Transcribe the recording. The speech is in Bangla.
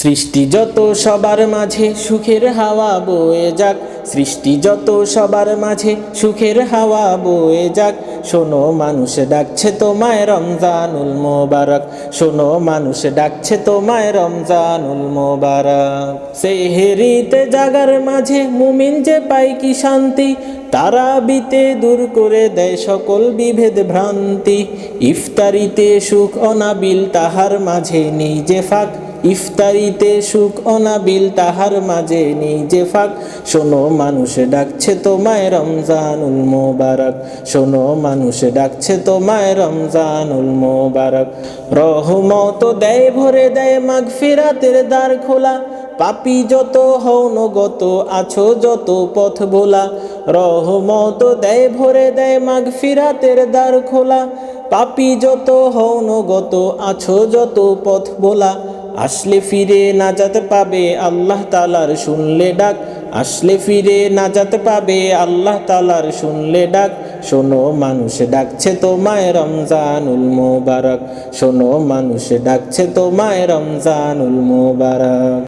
সৃষ্টি যত সবার মাঝে সুখের হাওয়া বয়ে যাক, সৃষ্টি যত সবার মাঝে সুখের হাওয়া বয়ে যাক, শোনো মানুষ ডাকছে তোমায় রমজানুল মোবারক, শোনো মানুষ ডাকছে তোমায় রমজানুল মোবারক। সেহেরিতে জাগার মাঝে মুমিন যে পাই কি শান্তি তারা বিতে দূর করে দেয় সকল বিভেদ ভ্রান্তি। ইফতারিতে সুখ অনাবিল তাহার মাঝে নেই যে ফাঁক ইফতারিতে সুখ অনাবিল তাহার মাঝে নিজে ফাঁক। শোনো, মানুষ ডাকছে তো তোমায় রমজানুল মোবারক। শোনো, মানুষ ডাকছে তো তোমায় রমজানুল মোবারক। রহমত দেয়, ভরে দেয় মাগ ফিরাতের দ্বার খোলা। পাপি যত হৌনগত আছো যত পথ ভোলা। রহমত দেয়, ভরে দেয় মাগ ফিরাতের দ্বার খোলা। পাপি যত হৌনগত আছো যত পথ ভোলা। আসলে ফিরে নাজাত পাবে আল্লাহ তালার শুনলে ডাক। আসলে ফিরে নাজাত পাবে আল্লাহ তালার শুনলে ডাক। শোনো, মানুষ ডাকছে তো তোমায় রমজানুল মোবারক। শোনো, মানুষ ডাকছে তো তোমায় রমজানুল মোবারক।